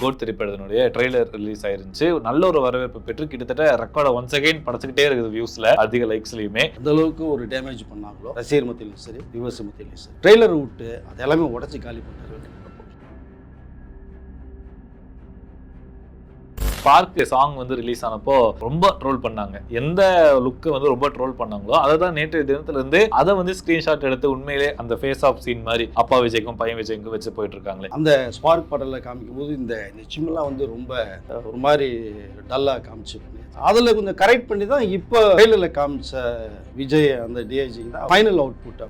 Code திரைப்படத்தினுடைய trailer release ஆயிருந்துச்சு. நல்ல ஒரு வரவேற்பு பெற்று கிட்டத்தட்ட ரெக்கார்டை ஒன்ஸ் அகைன் படைச்சுக்கிட்டே இருக்குது வியூஸ்ல அதிக லைக்ஸ்லயுமே அந்த அளவுக்கு ஒரு டேமேஜ் பண்ணாங்களோ ரசிகர் மத்தியிலும் சரி வியூவர்ஸ் மத்தியிலும் சரி. ட்ரெய்லர் விட்டு அது எல்லாமே உடச்சி காலி பண்ணாரு ஸ்பார்க் சாங் வந்து ரிலீஸ் ஆனப்போ ரொம்ப ட்ரோல் பண்ணாங்க. எந்த லுக்கு வந்து ரொம்ப ட்ரோல் பண்ணாங்களோ அதை தான் நேற்று தினத்துல இருந்து அதை வந்து ஸ்கிரீன்ஷாட் எடுத்து உண்மையிலே அந்த ஃபேஸ் ஆஃப் சீன் மாதிரி அப்பா விஜய்க்கும் பையன் விஜய்க்கும் வச்சு போயிட்டு இருக்காங்களே அந்த ஸ்பார்க் பாடலில் காமிக்கும் போது இந்த நிச்சயமெல்லாம் வந்து ரொம்ப ஒரு மாதிரி டல்லாக காமிச்சு அதில் கொஞ்சம் கரெக்ட் பண்ணி தான் இப்போ ஃபைனலில் காமிச்ச விஜய் அந்த டிஐஜி தான் ஃபைனல் அவுட்புட்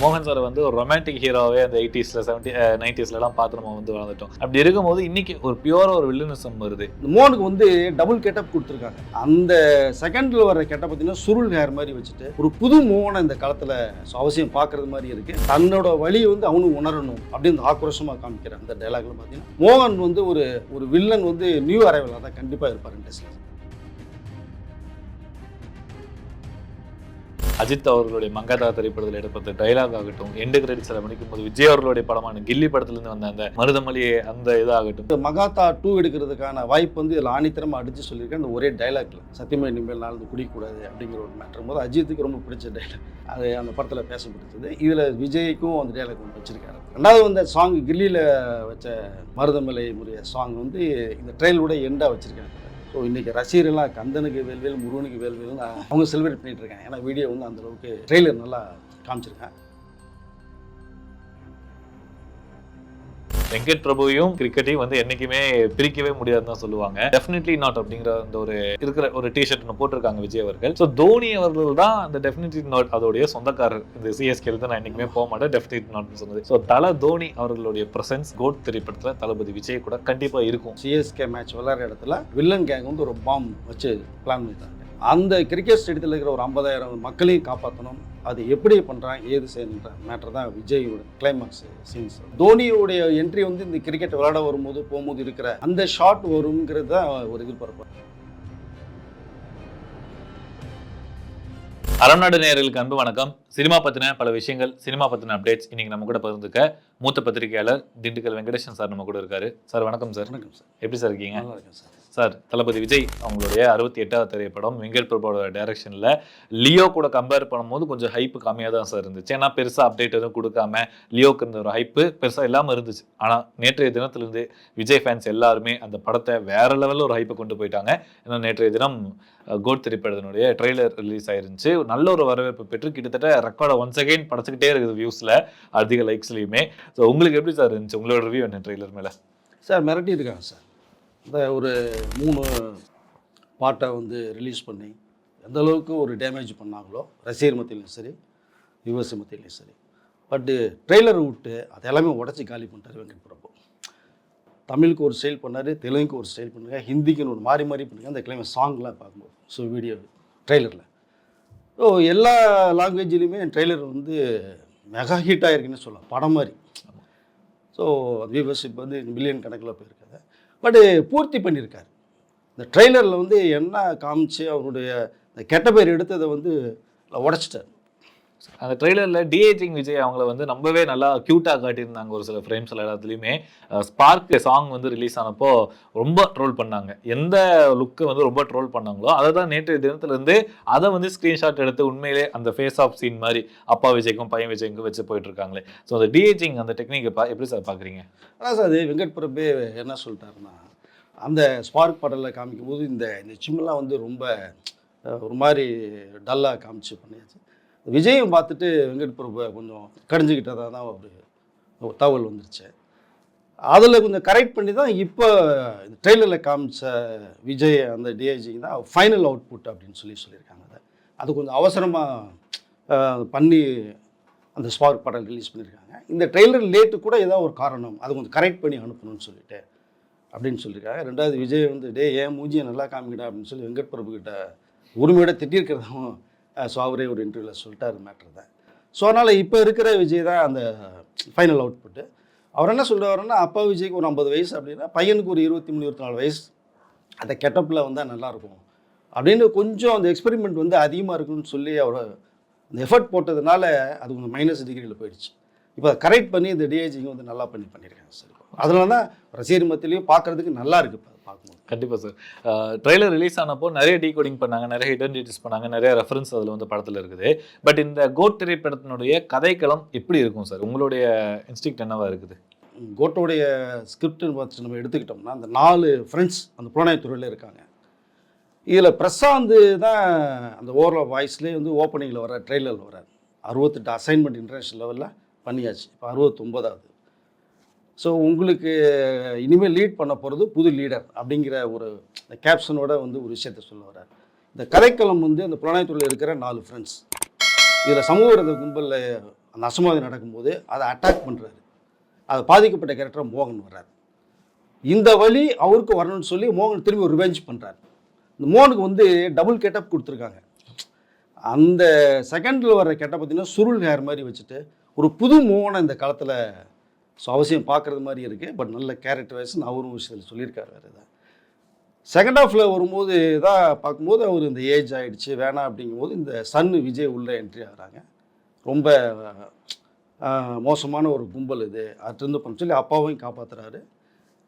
மோகன் சார் வந்து ஒரு ரொமான்டிக் ஹீரோவே அந்த எயிட்டிஸ்ல செவன்டி நைன்டிஸ்ல எல்லாம் பார்த்து நம்ம வந்து வளர்ந்துட்டோம். அப்படி இருக்கும்போது இன்னைக்கு ஒரு பியூரா ஒரு வில்லனிசம் வருது. இந்த மோனுக்கு வந்து டபுள் கெட்டப் கொடுத்துருக்காங்க. அந்த செகண்டில் வர கெட்டப் பார்த்தீங்கன்னா சுருள் ஹேர் மாதிரி வச்சுட்டு ஒரு புது மோகனை இந்த காலத்தில் அவசியம் பார்க்கறது மாதிரி இருக்கு. தன்னோட வழியை வந்து அவனும் உணரணும் அப்படின்னு ஆக்ரோஷமாக காமிக்கிறேன் அந்த டைலாக்ல பார்த்தீங்கன்னா மோகன் வந்து ஒரு ஒரு வில்லன் வந்து நியூ அரைவலாக தான் கண்டிப்பாக இருப்பார் இண்டஸ்ட்ரியில் அஜித் அவர்களுடைய மங்காதா திரைப்படத்தில் எடுப்பது டைலாக் ஆகட்டும் எண்டு கிரெடிட்ஸில் முடிக்கும் போது விஜய் அவர்களுடைய படமான கில்லி படத்துலேருந்து வந்த அந்த மருதமலியே அந்த இதாகட்டும். மகாத்தா டூ எடுக்கிறதுக்கான வாய்ப்பு வந்து இதில் ஆணித்தரமாக அடித்து சொல்லியிருக்கேன் அந்த ஒரே டைலாக்ல சத்தியமே இனிமேல் நாள் குடிக்கக்கூடாது அப்படிங்கிற ஒரு மேட்டர் போது அஜித்துக்கு ரொம்ப பிடிச்ச டைலாக் அது அந்த படத்தில் பேசப்பட்டது. இதில் விஜய்க்கும் அந்த டைலாக் ஒன்று வச்சிருக்காரு. ரெண்டாவது வந்து சாங் கில்லியில் வச்ச மருதமலை முறைய சாங் வந்து இந்த ட்ரெயிலோட எண்டாக வச்சிருக்காங்க. ஸோ இன்றைக்கி ரசிகர்கள்லாம் கந்தனுக்கு வேல்வேல் முருகனுக்கு வேல்வேல்னு அவங்க செலிப்ரேட் பண்ணிட்டு இருக்காங்க. ஏன்னா வீடியோ வந்து அந்த அளவுக்கு ட்ரெய்லர் நல்லா காமிச்சிருக்கேன் வெங்கட் பிரபுவையும் கிரிக்கெட்டையும் வந்து என்னைக்குமே பிரிக்கவே முடியாதுன்னு தான் சொல்லுவாங்க. டெஃபினெட்லி நாட் அப்படிங்கிற அந்த ஒரு இருக்கிற ஒரு டிஷர்ட் ஒன்று போட்டிருக்காங்க விஜய் அவர்கள். ஸோ தோனி அவர்கள் தான் அந்த டெஃபினெட்லி நாட் அதோடைய சொந்தக்காரர். இந்த சிஎஸ்கே தான் நான் என்னைக்குமே போக மாட்டேன். டெஃபினெட் நாட்னு சொன்னது. ஸோ தல தோனி அவர்களுடைய பிரசன்ஸ் கோட் திரைப்படத்தில் தளபதி விஜய் கூட கண்டிப்பாக இருக்கும். சிஎஸ்கே மேட்ச் விளையாடுற இடத்துல வில்லன் கேங் வந்து ஒரு பாம் வச்சு பிளான் பண்ணிட்டாங்க. அந்த கிரிக்கெட் ஸ்டேடியத்தில் இருக்கிற ஒரு ஐம்பதாயிரம் மக்களையும் காப்பாற்றணும் அது எப்படி பண்ணுறான் ஏது செய்யணுன்ற மேட்டர் தான் விஜயோட கிளைமாக்ஸ் சீன்ஸ் தோனியோடைய என்ட்ரி வந்து இந்த கிரிக்கெட் விளையாட வரும்போது போகும்போது இருக்கிற அந்த ஷாட் வருங்கிறது தான் ஒரு எதிர்பார்ப்பு. அறநாடு நேயர்களுக்கு அன்பு வணக்கம். சினிமா பத்தின பல விஷயங்கள் சினிமா பத்தின அப்டேட்ஸ் இன்னைக்கு நம்ம கூட பகிர்ந்துக்க மூத்த பத்திரிகையாளர் திண்டுக்கல் வெங்கடேசன் சார் நம்ம கூட இருக்காரு. சார் வணக்கம் சார். வணக்கம் சார். எப்படி சார் இருக்கீங்க? நல்லா இருக்கேன் சார். சார் தளபதி விஜய் அவங்களுடைய அறுபத்தி எட்டாவது திரைப்படம் வெங்கட் பிரபுவோட டைரக்ஷனில் லியோ கூட கம்பேர் பண்ணும்போது கொஞ்சம் ஹைப்பு கம்மியாக தான் சார் இருந்துச்சு. ஏன்னா பெருசாக அப்டேட் எதுவும் கொடுக்காம லியோக்கு இருந்த ஒரு ஹைப்பு பெருசாக இல்லாமல் இருந்துச்சு. ஆனால் நேற்றைய தினத்திலிருந்து விஜய் ஃபேன்ஸ் எல்லாருமே அந்த படத்தை வேற லெவலில் ஒரு ஹைப்பை கொண்டு போயிட்டாங்க. ஏன்னா நேற்றைய தினம் கோட் திரைப்படத்தினுடைய ட்ரெய்லர் ரிலீஸ் ஆயிருந்துச்சு. நல்ல ஒரு வரவேற்பு பெற்று கிட்டத்தட்ட ரெக்கார்டை ஒன்ஸ் அகைன் படைச்சிக்கிட்டே இருக்குது வியூஸில் அதிக லைக்ஸ்லையுமே ஸோ உங்களுக்கு எப்படி சார் இருந்துச்சு? உங்களோட ரிவ்யூ என்ன ட்ரெய்லர் மேலே? சார் மிரட்டி இருக்காங்க சார். இந்த ஒரு மூணு பாட்டை வந்து ரிலீஸ் பண்ணி எந்த அளவுக்கு ஒரு டேமேஜ் பண்ணாங்களோ ரசிகர் மத்தியிலையும் சரி விமர்சன மத்தியிலையும் சரி. பட்டு ட்ரெய்லர் விட்டு அது எல்லாமே உடச்சி காலி பண்ணிட்டார் வெங்கட் பிரபு. தமிழுக்கு ஒரு ஸ்டைல் பண்ணார் தெலுங்குக்கு ஒரு ஸ்டைல் பண்ணுங்க ஹிந்திக்குன்னு ஒரு மாறி மாறி பண்ணுங்க அந்த கிளைமே சாங்லாம் பார்க்கும்போது. ஸோ வீடியோ ட்ரெய்லரில் ஸோ எல்லா லாங்குவேஜ்லேயுமே ட்ரெய்லர் வந்து மெகா ஹிட் ஆகிருக்குன்னு சொல்லலாம் படம் மாதிரி. ஸோ வியூவர்ஷிப் வந்து மில்லியன் கணக்கில் போயிருக்கு. பட்டு பூர்த்தி பண்ணியிருக்கார். இந்த ட்ரெய்லரில் வந்து என்ன காமிச்சு அவருடைய கெட்ட பேர் எடுத்ததை வந்து உடச்சிட்டார். அந்த ட்ரெய்லரில் டிஏஜிங் விஜய் அவங்கள வந்து ரொம்பவே நல்லா க்யூட்டாக காட்டியிருந்தாங்க ஒரு சில ஃப்ரேம்ஸ் எல்லாத்துலேயுமே ஸ்பார்க் சாங் வந்து ரிலீஸ் ஆனப்போ ரொம்ப ட்ரோல் பண்ணாங்க. எந்த லுக்கு வந்து ரொம்ப ட்ரோல் பண்ணாங்களோ அதை தான் நேற்று தினத்துலேருந்து அதை வந்து ஸ்க்ரீன்ஷாட் எடுத்து உண்மையிலே அந்த ஃபேஸ் ஆஃப் சீன் மாதிரி அப்பா விஜய்க்கும் பையன் விஜய்க்கும் வச்சு போயிட்டுருக்காங்களே. ஸோ அந்த டிஏஜிங் அந்த டெக்னிக்கை பா எப்படி சார் பார்க்குறீங்க? ஆனால் சார் அது வெங்கட் பிரபு என்ன சொல்லிட்டாருன்னா அந்த ஸ்பார்க் படலில் காமிக்கும் போது இந்த நிச்சயமெல்லாம் வந்து ரொம்ப ஒரு மாதிரி டல்லாக காமிச்சு பண்ணியாச்சு. விஜயும் பார்த்துட்டு வெங்கட் பிரபு கொஞ்சம் கடிஞ்சுக்கிட்டதாக தான் ஒரு தகவல் வந்துருச்சு. அதில் கொஞ்சம் கரெக்ட் பண்ணி தான் இப்போ இந்த ட்ரெய்லரில் காமிச்ச விஜய் அந்த டிஐஜி தான் ஃபைனல் அவுட்புட் அப்படின்னு சொல்லி சொல்லியிருக்காங்க அதை. அது கொஞ்சம் அவசரமாக பண்ணி அந்த ஸ்பார்க் படம் ரிலீஸ் பண்ணியிருக்காங்க. இந்த ட்ரெய்லர் லேட்டு கூட ஏதாவது ஒரு காரணம் அது கொஞ்சம் கரெக்ட் பண்ணி அனுப்பணும்னு சொல்லிட்டு அப்படின்னு சொல்லியிருக்காங்க. ரெண்டாவது விஜய் வந்து டே ஏன் மூஞ்சியை நல்லா காமிக்கிட்டா அப்படின்னு சொல்லி வெங்கட் பிரபு கிட்ட உரிமையோட திட்டிருக்கிறதாவும் ஸோ அவரே ஒரு இன்டர்வியூவில் சொல்லிட்டார் மேட்ரு தான். ஸோ அதனால் இப்போ இருக்கிற விஜய் தான் அந்த ஃபைனல் அவுட்புட்டு அவர் என்ன சொல்கிறாருன்னா அப்பா விஜய்க்கு ஒரு ஐம்பது வயசு அப்படின்னா பையனுக்கு ஒரு இருபத்தி மூணு இருபத்தி நாலு வயசு. அந்த கெட்டப்பில் வந்தால் நல்லாயிருக்கும் அப்படின்னு கொஞ்சம் அந்த எக்ஸ்பெரிமெண்ட் வந்து அதிகமாக இருக்குன்னு சொல்லி அவர் அந்த எஃபர்ட் போட்டதுனால அது கொஞ்சம் மைனஸ் டிகிரியில் போயிடுச்சு. இப்போ கரெக்ட் பண்ணி இந்த டிஏஜிங்க வந்து நல்லா பண்ணி பண்ணியிருக்காங்க சார். அதனால தான் ரசிகர் மத்தியிலையும் பார்க்கறதுக்கு நல்லா இருக்கு இப்போ பார்க்கும்போது கண்டிப்பா சார். ட்ரெய்லர் ரிலீஸ் ஆனப்போ நிறைய டீகோடிங் பண்ணாங்க நிறைய ஹிடன் டீட்டெயில்ஸ் பண்ணாங்க நிறைய ரெஃபரன்ஸ் அதில் வந்து படத்துல இருக்குது. பட் இந்த கோட் திரைப்படத்தினுடைய கதைக்களம் எப்படி இருக்கும் சார்? உங்களுடைய இன்ஸ்டிக்ட் என்னவா இருக்குது? கோட்டோடைய ஸ்கிரிப்ட்னு பார்த்து நம்ம எடுத்துக்கிட்டோம்னா அந்த நாலு ஃப்ரெண்ட்ஸ் அந்த புலனாய்த்துறையில் இருக்காங்க. இதில் பிரசாந்த் தான் அந்த ஓவரால் வாய்ஸ்லேயே வந்து ஓப்பனிங்கில் வர ட்ரெய்லரில் வரார் அறுபத்தெட்டு அசைன்மெண்ட் இன்டர்நேஷனல் லெவலில் பண்ணியாச்சு. இப்போ அறுபத்தொம்போதாவது ஸோ உங்களுக்கு இனிமேல் லீட் பண்ண போகிறது புது லீடர் அப்படிங்கிற ஒரு கேப்ஷனோட வந்து ஒரு விஷயத்த சொல்ல வர்றார். இந்த கதைக்களம் வந்து அந்த புலனாய்த்துறையில் இருக்கிற நாலு ஃப்ரெண்ட்ஸ் இதில் சமூக விரோத கும்பலில் அந்த அசம்பாவிதம் நடக்கும்போது அதை அட்டாக் பண்ணுறாரு அதை பாதிக்கப்பட்ட கேரக்டர் மோகன் வர்றார். இந்த வழி அவருக்கு வரணும்னு சொல்லி மோகன் திரும்பி ஒரு ரிவெஞ்ச் பண்ணுறாரு இந்த மோகனுக்கு வந்து டபுள் கெட்டப் கொடுத்துருக்காங்க. அந்த செகண்டில் வர்ற கெட்டப் பார்த்தீங்கன்னா சுருள் ஹேர் மாதிரி வச்சுட்டு ஒரு புது மோகனை இந்த காலத்தில் ஸோ அவசியம் பார்க்குறது மாதிரி இருக்குது பட் நல்ல கேரக்டர் வைஸ்னு அவரும் விஷயத்தில் சொல்லியிருக்காரு வேறு இதை செகண்ட் ஹாஃபில் வரும்போது தான் பார்க்கும்போது அவர் இந்த ஏஜ் ஆகிடுச்சு வேணாம் அப்படிங்கும்போது இந்த சன்னு விஜய் உள்ளே என்ட்ரி ஆகிறாங்க. ரொம்ப மோசமான ஒரு கும்பல் இது. அதுலேருந்து பண்ண சொல்லி அப்பாவையும் காப்பாற்றுறாரு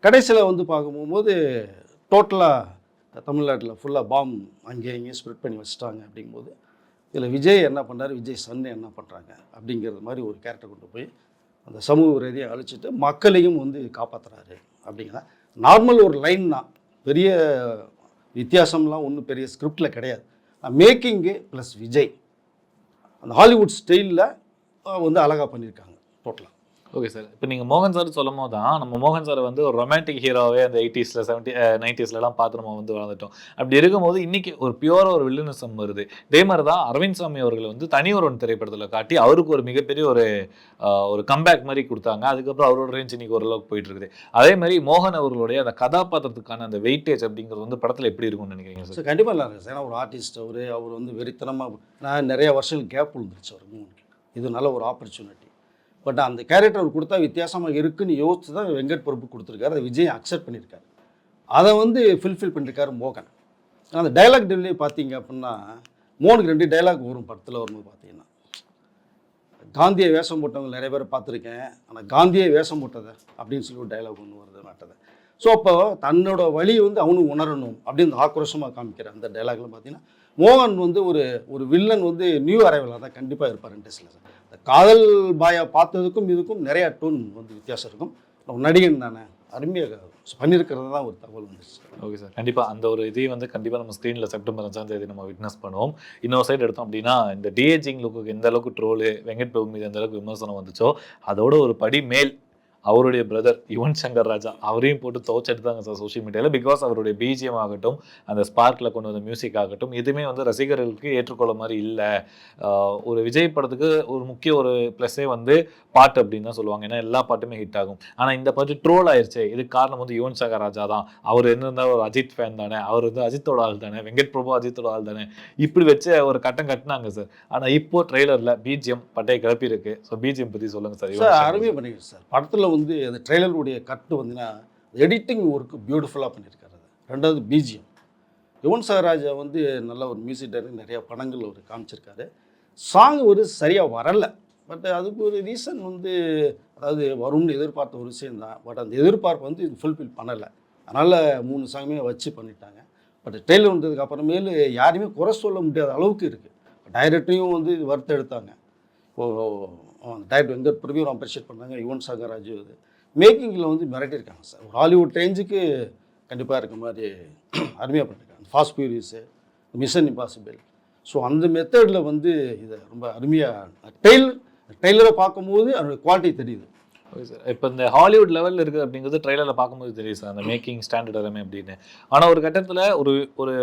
கடைசியில் வந்து பார்க்கும்போது டோட்டலாக தமிழ்நாட்டில் ஃபுல்லாக பாம் அங்கேயும் இங்கேயும் ஸ்ப்ரெட் பண்ணி வச்சுட்டாங்க அப்படிங்கும்போது இதில் விஜய் என்ன பண்ணுறாரு விஜய் சன்னு என்ன பண்ணுறாங்க அப்படிங்கிறது மாதிரி ஒரு கேரக்டர் கொண்டு போய் அந்த சமூக ரீதியை அழிச்சிட்டு மக்களையும் வந்து காப்பாற்றுறாரு அப்படிங்கிறத நார்மல் ஒரு லைன் தான். பெரிய வித்தியாசம்லாம் ஒன்றும் பெரிய ஸ்கிரிப்டில் கிடையாது. மேக்கிங்கு ப்ளஸ் விஜய். அந்த ஹாலிவுட் ஸ்டைலில் வந்து அழகாக பண்ணியிருக்காங்க டோட்டலாக ஓகே சார் இப்போ நீங்கள் மோகன் சார் சொல்லும் போது தான் நம்ம மோகன் சார் வந்து ஒரு ரொமான்டிக் ஹீரோவே அந்த எயிட்டிஸில் செவன்ட்டி நைன்டிஸ்லலாம் பார்த்து நம்ம வந்து வளர்ந்துட்டோம். அப்படி இருக்கும்போது இன்றைக்கி ஒரு பியூராக ஒரு வில்லனிசம் வருது. இதே மாதிரி தான் அரவிந்த் சாமி அவர்கள் வந்து தனி ஒருவன் திரைப்படத்தில் காட்டி அவருக்கு ஒரு மிகப்பெரிய ஒரு ஒரு கம்பேக் மாதிரி கொடுத்தாங்க. அதுக்கப்புறம் அவரோட ரேஞ்ச் இன்னைக்கு ஓரளவுக்கு போயிட்டு இருக்குது அதே மாதிரி மோகன் அவர்களுடைய அந்த கதாபாத்திரத்துக்கான அந்த வெயிட்டேஜ் அப்படிங்கிறது வந்து படத்தில் எப்படி இருக்கும்னு நினைக்கிறீங்க சார் கண்டிப்பாக நல்லா இருக்கு ஏன்னா ஒரு ஆர்டிஸ்ட் அவர் அவர் வந்து வெறித்தனமாக நான் நிறைய வருஷங்கள் கேப் விழுந்துருச்சு அவர் மூணு இது நல்ல ஒரு ஆப்பர்ச்சுனிட்டி பட் அந்த கேரக்டர் அவர் கொடுத்தா வித்தியாசமாக இருக்குன்னு யோசித்து தான் வெங்கட் பிரபு கொடுத்துருக்காரு. அதை விஜய் அக்செப்ட் பண்ணியிருக்காரு. அதை வந்து ஃபில்ஃபில் பண்ணியிருக்காரு மோகன். அந்த டைலாக் டெலிவரி பார்த்தீங்க அப்படின்னா மோனுக்கு ரெண்டு டைலாக் வரும் படத்தில் வரும்போது பார்த்தீங்கன்னா. காந்தியை வேஷம் போட்டவங்க நிறைய பேர் பார்த்துருக்கேன். ஆனால் காந்தியை வேஷம் போட்டதை அப்படின்னு சொல்லி ஒரு டைலாக் ஒன்று வருது நாட்டதை ஸோ அப்போ தன்னோட வழி வந்து அவனும் உணரணும் அப்படின்னு ஆக்ரோஷமாக காமிக்கிற அந்த டைலாக்லாம் பார்த்தீங்கன்னா மோகன் வந்து ஒரு ஒரு வில்லன் வந்து நியூ அரைவலாக தான் கண்டிப்பாக இருப்பார் இண்டஸ்ட்ரியில் சார் இந்த காதல் பாயா பார்த்ததுக்கும் இதுக்கும் நிறையா டோன் வந்து வித்தியாசம் இருக்கும். நடிகன் தானே அருமையாக பண்ணியிருக்கிறது தான் ஒரு தகவல் வந்துச்சு ஓகே சார் கண்டிப்பாக அந்த ஒரு இதையும் வந்து கண்டிப்பாக நம்ம ஸ்க்ரீனில் செப்டம்பர் அஞ்சாம் தேதி நம்ம விட்னஸ் பண்ணுவோம். இன்னொரு சைடு எடுத்தோம் அப்படின்னா இந்த டிஏஜிங் லுக்கு எந்த அளவுக்கு ட்ரோலு வெங்கட் பிரபு மீது எந்த அளவுக்கு விமர்சனம் வந்துச்சோ அதோட ஒரு படி மேல் அவருடைய பிரதர் யுவன் சங்கர் ராஜா அவரையும் போட்டு துவச்செடுத்தாங்க சார் சோஷியல் மீடியாவில் பிகாஸ் அவருடைய பிஜிஎம் ஆகட்டும் அந்த ஸ்பார்க்கில் கொண்டு வந்த மியூசிக் ஆகட்டும் எதுவுமே வந்து ரசிகர்களுக்கு ஏற்றுக்கொள்ள மாதிரி இல்லை. ஒரு விஜய் படத்துக்கு ஒரு முக்கிய ஒரு ப்ளஸ்ஸே வந்து பாட்டு அப்படின்னு தான் சொல்லுவாங்க. ஏன்னா எல்லா பாட்டுமே ஹிட் ஆகும். ஆனால் இந்த பாட்டு ட்ரோல் ஆயிருச்சு. இதுக்கு காரணம் வந்து யுவன் சங்கர் ராஜா தான். அவர் என்ன ஒரு அஜித் ஃபேன் தானே. அவர் வந்து அஜித்தோட ஆள் தானே. வெங்கட் பிரபு அஜித்தோட ஆள் தானே. இப்படி வச்சு ஒரு கட்டம் கட்டினாங்க சார் ஆனால் இப்போ ட்ரெய்லரில் பிஜிஎம் பட்டையை கிளப்பி இருக்கு ஸோ பிஜிஎம் பற்றி சொல்லுங்க சார் அருமையாக பண்ணிருக்கு சார் படத்தில் வந்து அந்த ட்ரெய்லருடைய கட்டு வந்துன்னா எடிட்டிங் ஒர்க்கு பியூட்டிஃபுல்லாக பண்ணியிருக்காரு ரெண்டாவது பிஜிஎம் யுவன் சகராஜா வந்து நல்ல ஒரு மியூசிக் டைரக்டர் நிறைய படங்கள் அவர் காமிச்சிருக்காரு. சாங் ஒரு சரியாக வரலை. பட் அதுக்கு ஒரு ரீசன் வந்து அதாவது வரும்னு எதிர்பார்த்த ஒரு விஷயம் தான். பட் அந்த எதிர்பார்ப்பு வந்து இது ஃபுல்ஃபில் பண்ணலை. அதனால் மூணு சாங்குமே வச்சு பண்ணிட்டாங்க. பட் ட்ரெயிலர் வந்ததுக்கு அப்புறமேலு யாரையுமே குறை சொல்ல முடியாத அளவுக்கு இருக்குது டைரக்டரையும் வந்து இது வறுத்து எடுத்தாங்க அந்த டைரக்டர் வந்து பிரபியும் அப்ரிஷியேட் பண்ணாங்க யுவன் சங்கர் ராஜு இது. மேக்கிங்கில் வந்து மிரட்டியிருக்காங்க சார். ஒரு ஹாலிவுட் ரேஞ்சுக்கு கண்டிப்பாக இருக்க மாதிரி அருமையாக பண்ணியிருக்காங்க fast furious mission impossible so அந்த மெத்தடில் வந்து இதை ரொம்ப அருமையாக டெய்லர் டெய்லரை பார்க்கும்போது அதோட குவாலிட்டி தெரியுது. ஓகே சார் இப்போ இந்த ஹாலிவுட் லெவலில் இருக்குது அப்படிங்கிறது ட்ரெய்லரில் பார்க்கும்போது தெரியும் சார். அந்த மேக்கிங் ஸ்டாண்டர்ட் எல்லாமே அப்படின்னு. ஆனால் ஒரு கட்டத்தில் ஒரு ஒரு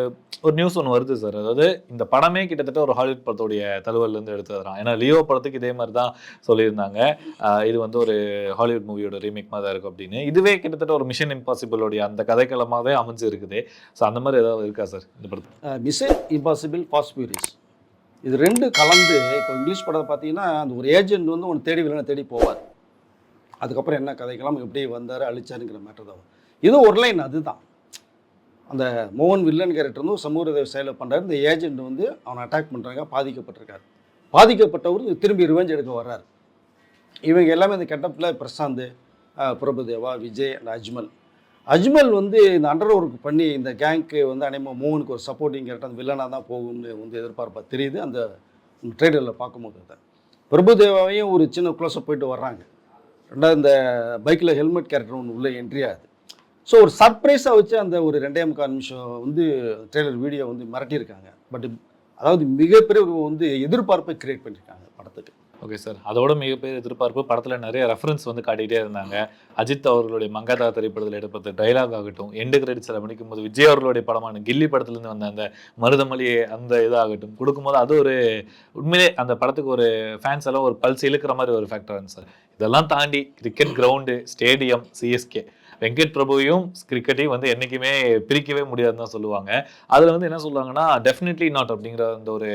ஒரு நியூஸ் ஒன்று வருது சார். அதாவது இந்த படமே கிட்டத்தட்ட ஒரு ஹாலிவுட் படத்துடைய தழுவல்லேருந்து எடுத்துறான் ஏன்னா லியோ படத்துக்கு இதே மாதிரி தான் சொல்லியிருந்தாங்க இது வந்து ஒரு ஹாலிவுட் மூவியோட ரீமேக் மாதிரி தான் இருக்கும் அப்படின்னு. இதுவே கிட்டத்தட்ட ஒரு மிஷன் இம்பாசிபிளோடைய அந்த கதைக்களமாகவே அமைஞ்சு இருக்குது ஸோ அந்த மாதிரி ஏதாவது இருக்கா சார் இந்த படத்தில்? மிஷன் இம்பாசிபிள் ஃபாஸ்ட் இது ரெண்டு கலந்து இப்போ இங்கிலீஷ் படத்தை பார்த்தீங்கன்னா அந்த ஒரு ஏஜென்ட் வந்து ஒன்று தேடி வில்லனை தேடி போவார். அதுக்கப்புறம் என்ன கதைக்கலாம் எப்படி வந்தார் அழிச்சாருங்கிற மேட்டர் தான். இது ஒரு லைன் அதுதான். அந்த மோகன் வில்லன் கேரக்டர் வந்து ஒரு செயலை பண்ணுறாரு இந்த ஏஜென்ட் வந்து அவனை அட்டாக் பண்ணுறாங்க பாதிக்கப்பட்டிருக்காரு. பாதிக்கப்பட்டவர் திரும்பி ரிவெஞ்ச் எடுக்க வர்றாரு. இவங்க எல்லாமே இந்த கெட்டப்பில் பிரசாந்த் பிரபுதேவா விஜய் அண்ட் அஜ்மல். அஜ்மல் வந்து இந்த அண்டர் ஒர்க் பண்ணி இந்த கேங்க்கு வந்து அனைமா மோகனுக்கு ஒரு சப்போர்ட்டிங் கேரக்டர் அந்த வில்லனாக தான் போகும்னு வந்து எதிர்பார்ப்பா தெரியுது. அந்த ட்ரெய்லரில் பார்க்கும்போது தான் பிரபுதேவாவையும் ஒரு சின்ன குளோஸை போயிட்டு வர்றாங்க. ரெண்டாவது இந்த பைக்கில் ஹெல்மெட் கேரக்டர் ஒன்று உள்ளே என்ட்ரி ஆகுது. ஸோ ஒரு சர்ப்ரைஸாக வச்சு அந்த ஒரு ரெண்டே முக்கால் நிமிஷம் வந்து ட்ரெய்லர் வீடியோ வந்து மிரட்டியிருக்காங்க. பட் அதாவது மிகப்பெரிய ஒரு வந்து எதிர்பார்ப்பை கிரியேட் பண்ணியிருக்காங்க படத்துக்கு. Okay sir. அதோட மிகப்பெரிய எதிர்பார்ப்பு படத்தில் நிறைய ரெஃபரன்ஸ் வந்து காட்டிகிட்டே இருந்தாங்க. அஜித் அவர்களுடைய மங்காதா திரைப்படத்தில் எடுப்பது டைலாக் ஆகட்டும் எண்டு கிரெடிட்ஸில் முடிக்கும் போது விஜய் அவர்களுடைய படமான கில்லி படத்துலேருந்து வந்த அந்த மருதமலி அந்த இதாகட்டும் கொடுக்கும்போது அது ஒரு உண்மையிலே அந்த படத்துக்கு ஒரு ஃபேன்ஸ் எல்லாம் ஒரு பல்ஸ் இழுக்கிற மாதிரி ஒரு ஃபேக்டர் சார். இதெல்லாம் தாண்டி cricket ground stadium CSK Venkat பிரபுவையும் கிரிக்கெட்டையும் வந்து என்றைக்குமே பிரிக்கவே முடியாதுன்னு தான் சொல்லுவாங்க. அதில் வந்து என்ன சொல்லுவாங்கன்னா டெஃபினெட்லி நாட் அப்படிங்கிற அந்த ஒரு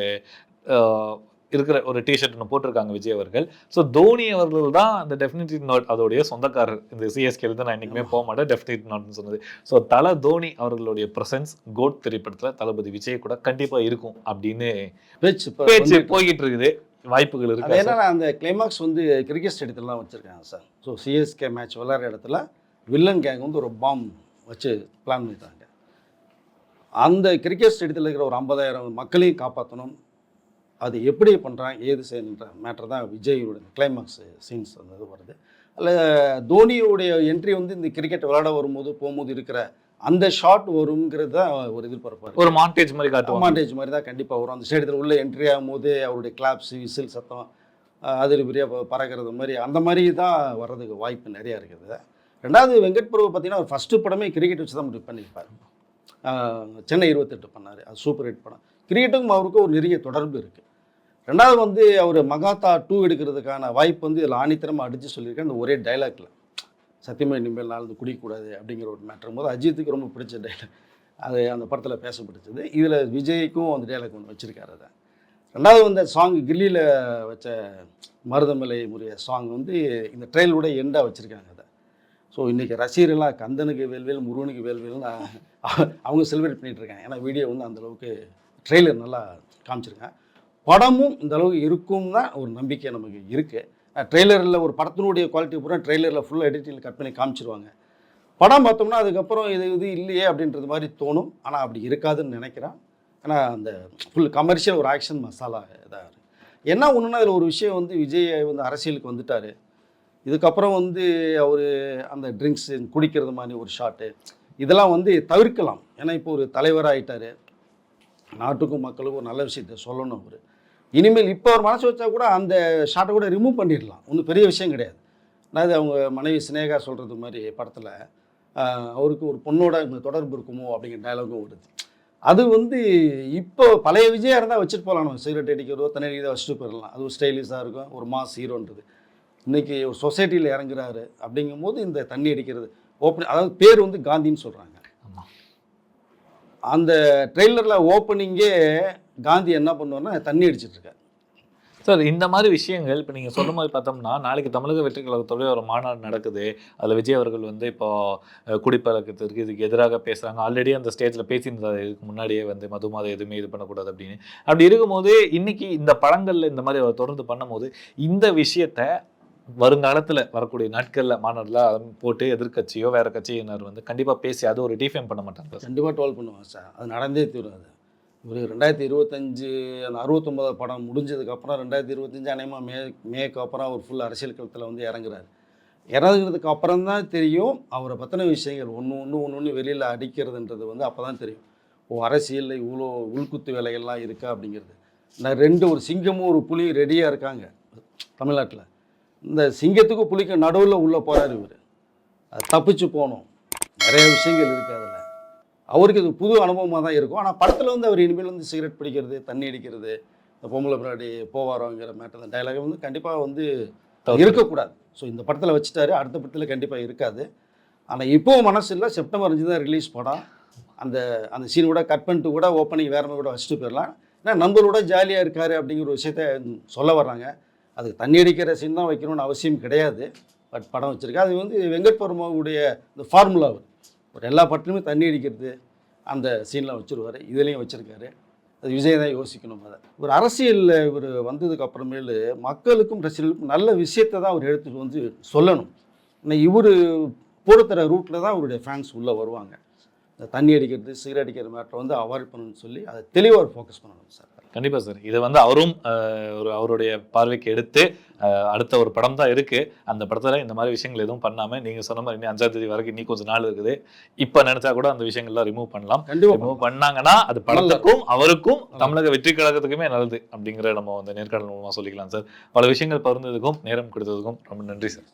இருக்கிற ஒரு டிஷர்ட் ஒன்று போட்டிருக்காங்க விஜய் அவர்கள். ஸோ தோனி அவர்கள் தான் அந்த டெஃபினெட்லி நாட் அதோடைய சொந்தக்காரர். இந்த சிஎஸ்கே இருந்து நான் என்றைக்குமே போக மாட்டேன். டெஃபினெட் நாட்னு சொன்னது. ஸோ தல தோனி அவர்களுடைய பிரசன்ஸ் கோட் திரைப்படத்தில் தளபதி விஜய் கூட கண்டிப்பாக இருக்கும் அப்படின்னு பேச்சு போய்கிட்டு இருக்குது வாய்ப்புகள் அது இருக்கு sir. என்னன்னா அந்த கிளைமாக்ஸ் வந்து கிரிக்கெட் ஸ்டேடியத்துலலாம் வச்சுருக்காங்க சார். ஸோ சிஎஸ்கே மேட்ச் விளையாடுற இடத்துல வில்லன் கேங் வந்து ஒரு பாம் வச்சு பிளான் பண்ணிட்டாங்க. அந்த கிரிக்கெட் ஸ்டேடியத்தில் இருக்கிற ஒரு ஐம்பதாயிரம் மக்களையும் காப்பாற்றணும் அது எப்படி பண்ணுறாங்க ஏது செய்யணுன்ற மேட்டர் தான் விஜயோட கிளைமாக்ஸ் சீன்ஸ் அந்த இது வருது. அதில் தோனியோடைய என்ட்ரி வந்து இந்த கிரிக்கெட் விளையாட வரும்போது போகும்போது இருக்கிற அந்த ஷாட் வருங்கிறது தான் ஒரு எதிர்பார்ப்பாக இருக்கு ஒரு மாண்டேஜ் மாதிரி காட்டுவாங்க. அட்வான்டேஜ் மாதிரி தான் கண்டிப்பாக வரும். அந்த ஸ்டேடியத்தில் உள்ள என்ட்ரி ஆகும்போது அவருடைய கிளாப்ஸ் விசில் சத்தம் அதில் பெரிய பறக்கிறது மாதிரி அந்த மாதிரி தான் வர்றதுக்கு வாய்ப்பு நிறையா இருக்குது. ரெண்டாவது வெங்கட் பிரபு பார்த்தீங்கன்னா ஃபஸ்ட்டு படமே கிரிக்கெட் வச்சு தான் பண்ணியிருப்பார். சென்னை இருபத்தெட்டு பண்ணார். அது சூப்பர் ஹிட் படம். கிரிக்கெட்டுக்கும் அவருக்கும் ஒரு நெருங்கிய தொடர்பு இருக்குது ரெண்டாவது வந்து அவர் மகாத்தா டூ எடுக்கிறதுக்கான வாய்ப்பு வந்து இதில் ஆணித்தரமாக அடித்து சொல்லியிருக்கேன் அந்த ஒரே டைலாக்ல சத்தியமே இனிமேல் நாலு குடிக்கக்கூடாது அப்படிங்கிற ஒரு மேட்டர் போது அஜித்துக்கு ரொம்ப பிடிச்ச டைலாக் அது அந்த படத்தில் பேசப்பட்டுச்சது இதில் விஜய்க்கும் அந்த டைலாக் ஒன்று வச்சுருக்காரு அதை. ரெண்டாவது வந்து சாங் கில்லியில் வச்ச மருதமலை முறைய சாங் வந்து இந்த ட்ரெயிலோட எண்டாக வச்சுருக்காங்க அதை. ஸோ இன்றைக்கி ரசிகர்கள்லாம் கந்தனுக்கு வேல்வேல் முருகனுக்கு வேல்வேல்னு அவங்க செலிப்ரேட் பண்ணிட்டு ஏன்னா வீடியோ வந்து அந்த அளவுக்கு ட்ரெய்லர் நல்லா காமிச்சிருக்கேன். படமும் இந்த அளவுக்கு இருக்கும் தான் ஒரு நம்பிக்கை நமக்கு இருக்குது ட்ரெய்லரில் ஒரு படத்தினுடைய குவாலிட்டி பூரா ட்ரெய்லரில் ஃபுல்லாக எடிட்டிங் கட் பண்ணி காமிச்சிருவாங்க. படம் பார்த்தோம்னா அதுக்கப்புறம் இது இது இல்லையே அப்படின்றது மாதிரி தோணும். ஆனால் அப்படி இருக்காதுன்னு நினைக்கிறேன். ஏன்னா அந்த ஃபுல் கமர்ஷியல் ஒரு ஆக்ஷன் மசாலா இதாக இருக்குது என்ன ஒன்றுனா அதில் ஒரு விஷயம் வந்து விஜய் வந்து அரசியலுக்கு வந்துட்டார். இதுக்கப்புறம் வந்து அவர் அந்த ட்ரிங்க்ஸ் குடிக்கிறது மாதிரி ஒரு ஷாட்டு இதெல்லாம் வந்து தவிர்க்கலாம். ஏன்னா இப்போ ஒரு தலைவராகிட்டார் நாட்டுக்கும் மக்களுக்கும் ஒரு நல்ல விஷயத்தை சொல்லணும் அவர். இனிமேல் இப்போ அவர் மனசு வச்சா கூட அந்த ஷாட்டை கூட ரிமூவ் பண்ணிடலாம். ஒன்றும் பெரிய விஷயம் கிடையாது. அதாவது அவங்க மனைவி சினேகா சொல்கிறது மாதிரி படத்தில் அவருக்கு ஒரு பொண்ணோட தொடர்பு இருக்குமோ அப்படிங்கிற டைலாகும் வருது. அது வந்து இப்போ பழைய விஜயா இருந்தால் வச்சுட்டு போகலாம் நம்ம. சிகரெட் அடிக்கிறதோ தண்ணி இதை வச்சுட்டு போயிடலாம். அது ஒரு ஸ்டைலிஷாக இருக்கும். ஒரு மாஸ் ஹீரோன்றது இன்றைக்கி ஒரு சொசைட்டியில் இறங்குறாரு அப்படிங்கும்போது இந்த தண்ணி அடிக்கிறது ஓப்பன் அதாவது பேர் வந்து காந்தின்னு சொல்கிறாங்க அந்த ட்ரெய்லரில் ஓப்பனிங்கே காந்தி என்ன பண்ணுவார்னா தண்ணி அடிச்சிட்டுருக்கேன் சார் இந்த மாதிரி விஷயங்கள் இப்போ நீங்கள் சொல்ற மாதிரி பார்த்தோம்னா நாளைக்கு தமிழக வெற்றி கழகத்தோட ஒரு மாநாடு நடக்குது. அதில் விஜய் அவர்கள் வந்து இப்போ குடிப்பழக்கத்திற்கு இதுக்கு எதிராக பேசுகிறாங்க ஆல்ரெடி அந்த ஸ்டேஜில் பேசியிருந்தாரு. இதுக்கு முன்னாடியே வந்து மது மாதம் எதுவுமே இது பண்ணக்கூடாது அப்படின்னு. அப்படி இருக்கும்போது இன்றைக்கி இந்த படங்களில் இந்த மாதிரி அவர் தொடர்ந்து பண்ணும்போது இந்த விஷயத்தை வருங்காலத்தில் வரக்கூடிய நாட்களில் மாநாட்டில் போட்டு எதிர்க்கட்சியோ வேற கட்சியினர் வந்து கண்டிப்பாக பேசி அது ஒரு டிஃபைன் பண்ண மாட்டாங்க. கண்டிப்பாக டுவெல் பண்ணுவாங்க சார். அது நடந்தே தீரும் அது. ஒரு ரெண்டாயிரத்தி இருபத்தஞ்சு அந்த அறுபத்தொம்பது படம் முடிஞ்சதுக்கப்புறம் ரெண்டாயிரத்தி இருபத்தஞ்சு அநேகமாக மே மேக்கு அப்புறம் அவர் ஃபுல் அரசியல் களத்தில் வந்து இறங்குறாரு. இறங்குறதுக்கு அப்புறம் தான் தெரியும் அவரை பற்றின விஷயங்கள். ஒன்று ஒன்று ஒன்று ஒன்று வெளியில் அடிக்கிறதுன்றது வந்து அப்போ தான் தெரியும். ஓ அரசியலில் இவ்வளோ உள்குத்து வேலைகள்லாம் இருக்கா அப்படிங்கிறது. நான் ரெண்டு ஒரு சிங்கமும் ஒரு புலியும் ரெடியாக இருக்காங்க தமிழ்நாட்டில். இந்த சிங்கத்துக்கும் புலிக்கும் நடுவில் உள்ளே போகிறார் இவர். அது தப்பிச்சு போகணும். நிறைய விஷயங்கள் இருக்குது அதில். அவருக்கு இது புது அனுபவமாக தான் இருக்கும். ஆனால் படத்தில் வந்து அவர் இனிமேல் வந்து சிகரெட் பிடிக்கிறது தண்ணி அடிக்கிறது இந்த பொம்பளை பின்னாடி போவாரோங்கிற மேட்டர் அந்த டைலாக் வந்து கண்டிப்பாக வந்து இருக்கக்கூடாது. ஸோ இந்த படத்தில் வச்சுட்டாரு. அடுத்த படத்தில் கண்டிப்பாக இருக்காது. ஆனால் இப்போவும் மனசு இல்லை செப்டம்பர் அஞ்சு தான் ரிலீஸ் படம். அந்த அந்த சீன் கூட கட் பண்ணிட்டு கூட ஓப்பனிங் வேற மாதிரி கூட வச்சுட்டு போயிடலாம். ஏன்னா நம்மளோட ஜாலியாக இருக்காரு அப்படிங்கிற ஒரு விஷயத்த சொல்ல வர்றாங்க. அதுக்கு தண்ணி அடிக்கிற சீன் தான் வைக்கணும்னு அவசியம் கிடையாது. பட் படம் வச்சுருக்கேன் அது வந்து வெங்கட் பர்மாவுடைய இந்த ஃபார்முலா ஒரு எல்லா படத்துலையுமே தண்ணி அடிக்கிறது அந்த சீனில் வச்சுருவார். இதுலேயும் வச்சுருக்காரு. அது விஜய் தான் யோசிக்கணும் அதை. ஒரு அரசியலில் இவர் வந்ததுக்கு அப்புறமேலு மக்களுக்கும் ரசிகர்களுக்கும் நல்ல விஷயத்தை தான் அவர் எடுத்துட்டு வந்து சொல்லணும். ஆனால் இவர் போடுத்தர ரூட்டில் தான் அவருடைய ஃபேன்ஸ் உள்ளே வருவாங்க. இந்த தண்ணி அடிக்கிறது சிகரெட் அடிக்கிற மேட்டரை வந்து அவாய்ட் பண்ணணும்னு சொல்லி அதை தெளிவாக ஃபோக்கஸ் பண்ணணும் சார். கண்டிப்பா சார். இதை வந்து அவரும் ஒரு அவருடைய பார்வைக்கு எடுத்து அடுத்த ஒரு படம் தான் இருக்கு. அந்த படத்துல இந்த மாதிரி விஷயங்கள் எதுவும் பண்ணாம நீங்க சொன்ன மாதிரி இன்னும் அஞ்சாம் தேதி வரைக்கும் இன்னும் கொஞ்சம் நாள் இருக்குது. இப்ப நினைச்சா கூட அந்த விஷயங்கள்லாம் ரிமூவ் பண்ணலாம். ரிமூவ் பண்ணாங்கன்னா அது படத்துக்கும் அவருக்கும் தமிழக வெற்றி கழகத்துக்குமே நல்லது அப்படிங்கிற நம்ம அந்த நேர்காணல் மூலமா சொல்லிக்கலாம் சார். பல விஷயங்கள் பகிர்ந்ததுக்கும் நேரம் கொடுத்ததுக்கும் ரொம்ப நன்றி சார்.